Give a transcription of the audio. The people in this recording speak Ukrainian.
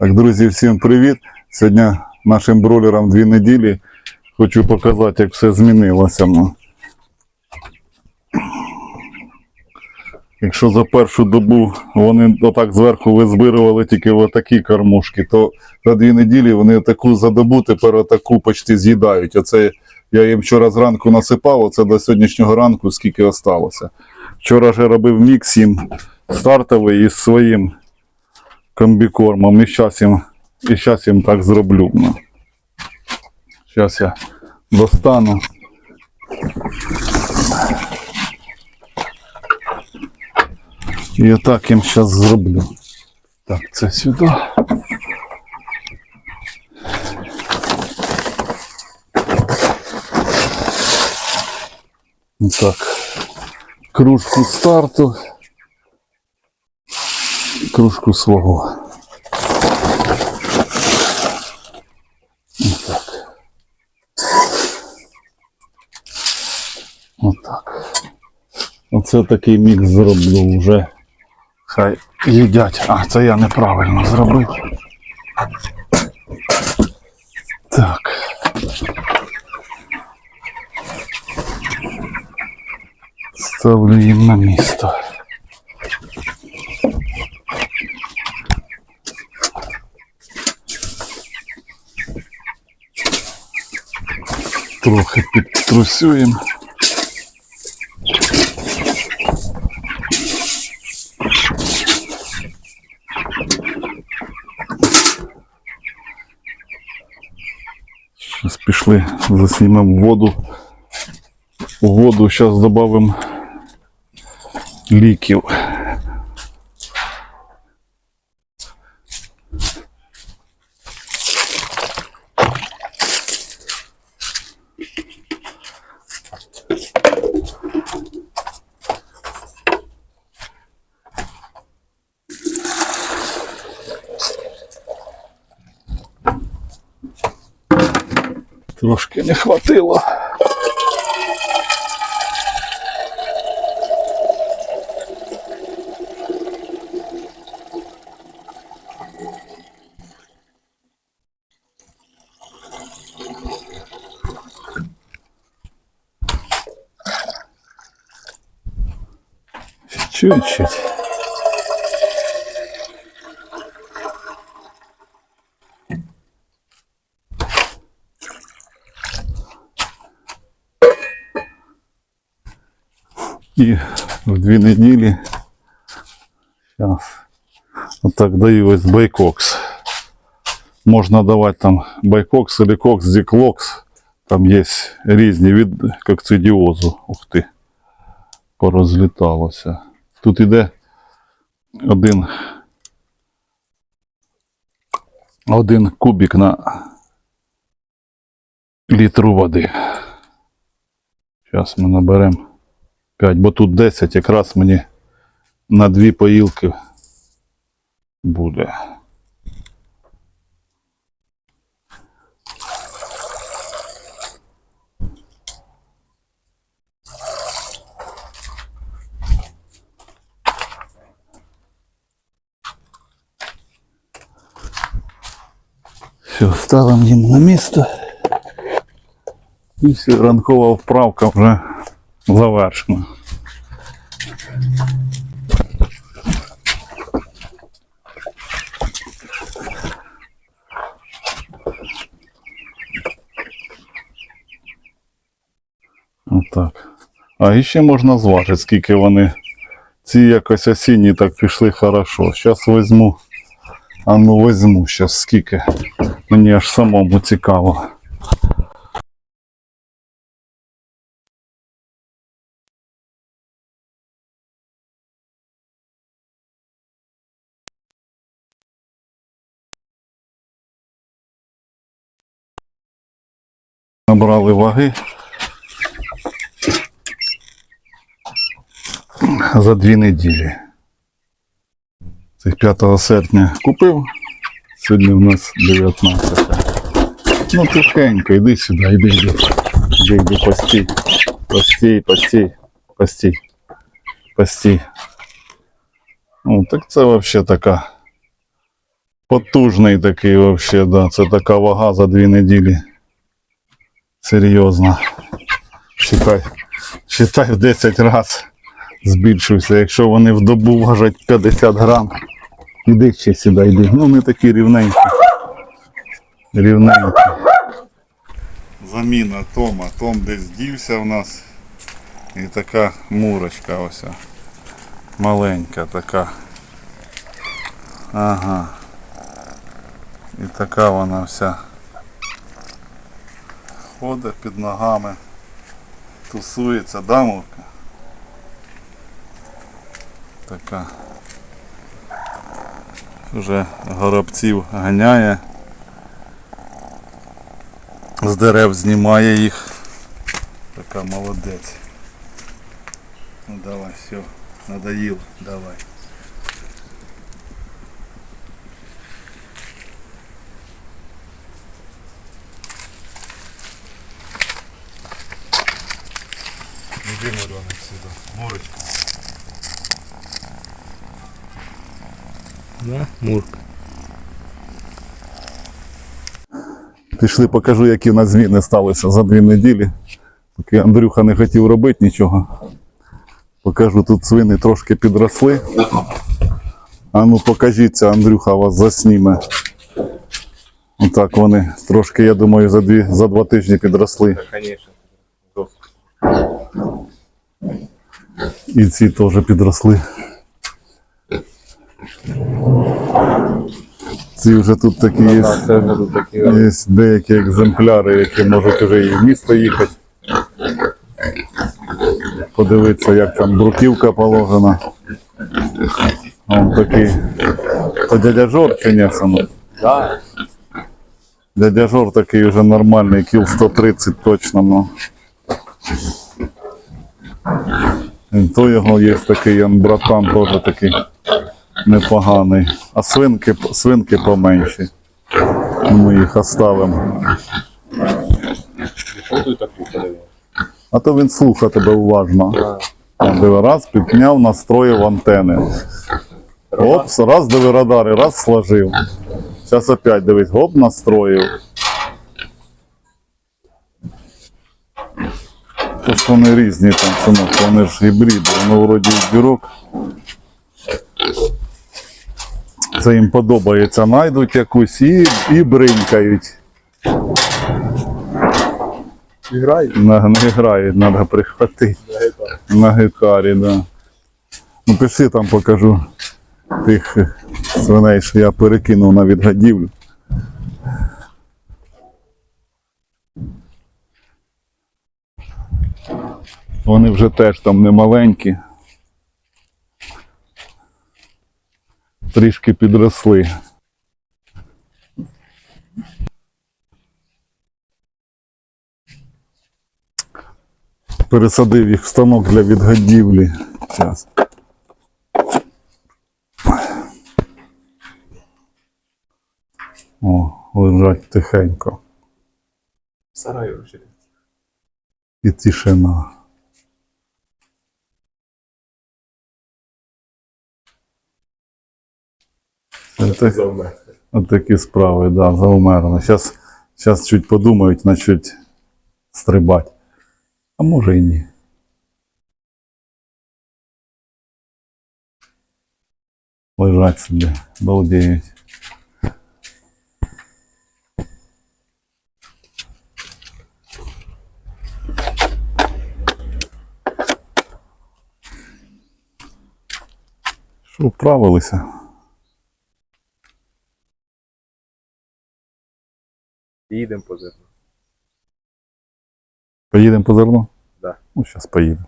Так, друзі, всім привіт! Сьогодні нашим бролерам дві неділі. Хочу показати, як все змінилося. Якщо за першу добу вони отак зверху визбирували тільки отакі кормушки, то за дві неділі вони таку за добу тепер отаку почти з'їдають. Оце я їм вчора зранку насипав, оце до сьогоднішнього ранку скільки осталося. Вчора ж я робив мікс їм стартовий із своїм комбікормом. І зараз їм, і щас їм так зроблю. Ну. Зараз я достану. І отак їм зараз зроблю. Так, це сюди. Так. Кружку старту. Кружку свого. Отак. Отак. Оце такий мікс зроблю вже. Хай їдять. А, це я неправильно зробив. Так. Ставлю їм на місто. Трохи підтрусюємо. Зараз пішли, заснімемо воду. У воду зараз додамо ліків. Трошки не хватило. Чуть-чуть. І в дві неділі зараз отак даю ось байкокс. Можна давати там байкокс или кокс, діклокс. Там є різні від кокцидіозу. Ух ти. Порозліталося. Тут іде один, один кубик на літру води. Зараз ми наберемо 5, бо тут 10 якраз мені на дві поїлки буде. Все, ставимо їм на місце. І все, ранкова вправка вже Завершена. Отак. А і ще можна зважити, скільки вони. Ці якось осінні так пішли хорошо. Зараз візьму. А ну візьму зараз скільки. Мені аж самому цікаво. Набрали ваги. За дві неділі. Цих 5 серпня купив. Сьогодні у нас 19. Ну тихенько, йди сюди, йди, йди. Йди, йди, постій. Постій, постій, постій. Постій. Ну, так це взагалі така Потужний такий вообще, да. Це така вага за дві неділі. Серйозно. Считай, считай в 10 разів збільшився. Якщо вони в добу важать 50 грам. Іди ще сюди, йди. Ну не такі рівненькі. Рівненькі. Заміна Тома. Том десь дівся в нас. І така мурочка ось. Маленька така. Ага. І така вона вся ходить під ногами, тусується, дамурка. Така. Вже горобців ганяє. З дерев знімає їх. Така молодець. Ну давай, все, надоїло, давай. Іди, Мироник, сюди. Мурочка. Да, Мурка. Пішли, покажу, які в нас зміни сталися за дві неділі. Поки Андрюха не хотів робити нічого. Покажу, тут свини трошки підросли. А ну покажіться, Андрюха вас засніме. Отак вони трошки, я думаю, за, дві, за два тижні підросли. Конечно. І ці теж підросли. Ці вже тут такі є. Тут такі. Є деякі екземпляри, які можуть вже і в місто їхати. Подивитися, як там бруківка положена. Он такий. То дядя Жор принес, ну. Да. Дядя Жор такий вже нормальний, кіл 130 точно. Ну. То його є такий братан, теж такий непоганий. А свинки, свинки поменші. Ми їх оставимо. А то він слухає тебе уважно. Диви, раз підняв, настроїв антени. Оп, раз диви радари, раз сложив. Зараз опять дивись, гоп, настроїв. То вони різні там, синок, вони ж гібриди, воно вроді бірок. Це їм подобається, знайдуть якусь і, і бринькають. Грай. На, не грають, треба прихватити. На гітарі, да. Ну пиши там покажу тих свиней, що я перекинув на відгадівлю. Вони вже теж там не маленькі. Трішки підросли. Пересадив їх в станок для відгадівлі. Зараз. О, лежать тихенько. Сарай вручити. І тишина. Це От такі справи, да, заумерно. Зараз, зараз чуть подумають, начнуть стрибати. А може і ні. Лежать собі, балдіють. Що вправилися? Їдемо по зерну. Поїдемо по зерно? Да. Ну, зараз поїдемо.